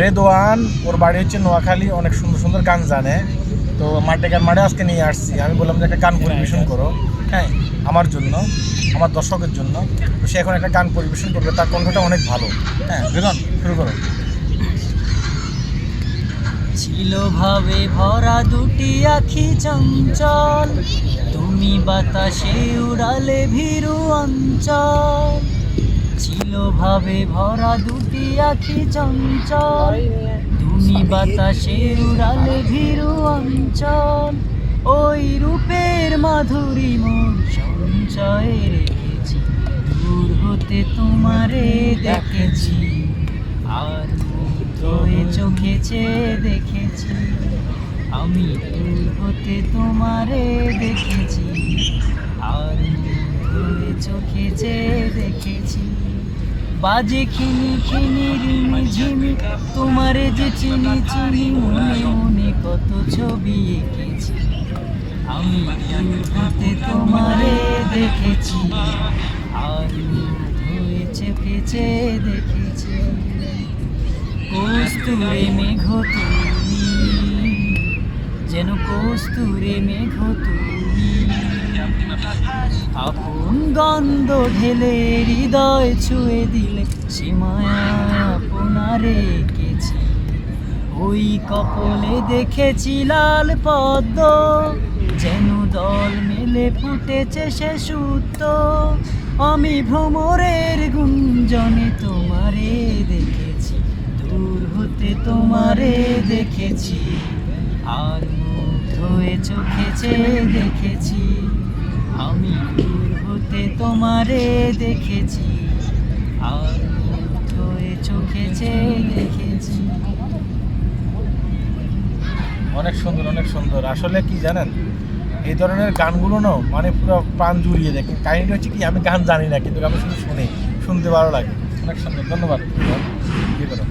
রেদোয়ান ওর বাড়ি হচ্ছে নোয়াখালী অনেক সুন্দর সুন্দর গান জানে। তো মাঠে গান মাঠে আজকে নিয়ে আসছি। আমি বললাম যে একটা গান পরিবেশন করো হ্যাঁ আমার জন্য আমার দর্শকের জন্য। তো সে এখন একটা গান পরিবেশন করবে তার কণ্ঠটা অনেক ভালো। হ্যাঁ রেদন শুরু করো। ছিল ভাবে ভরা দুটি আখি চঞ্চল তুমি বাতাসে উড়ালে ভীরু অঞ্চল। ছিল ভাবে ভরা দুটি আখি চঞ্চল। তুমি বাতাসে উড়ালে ভীরু অঞ্চল। ওই রূপের মাধুরী মন সঞ্চয়ে রেখেছি। দূর হতে তোমারে দেখেছি। আর মুগ্ধ হয়ে চোখে চেয়ে দেখেছি। আমি দূর হতে তোমারে দেখেছি। আর মুগ্ধ হয়ে চোখে চেয়ে দেখেছি। বাজে খিনি খিনি, রিমি ঝিমি, তোমারে যে চিনি চিনি, মনে মনে কত ছবি এঁকেছি। আমি হতে তোমারে দেখেছি, আর হয়ে চোখে চেয়ে দেখেছি। কস্তুরে মেঘ তুমি, যেন কস্তুরে মেঘ তুমি। আপন গন্ধ ঢেলে হৃদয় ছুঁয়ে দিলে সীমায় আপনারে এঁকেছি। ওই কপলে দেখেছি লাল পদ্ম, যেন দল মেলে ফুটেছে সে সূত্র। আমি ভ্রমরের গুঞ্জনে তোমারে দেখেছি, দূর হতে তোমারে দেখেছি। আর মুগ্ধ হয়ে চোখে চেয়ে দেখেছি। আমি দূর হতে তোমারে দেখেছি। আর হয়ে চোখে চেয়ে দেখেছি। অনেক সুন্দর অনেক সুন্দর। আসলে কি জানেন? এই ধরনের গানগুলো না মানে পুরো প্রাণ জুড়িয়ে দেখে। কাহিনী হচ্ছে কি আমি গান জানি না কিন্তু আমি শুধু শুনি। শুনতে ভালো লাগে। অনেক সুন্দর। ধন্যবাদ। কি করো?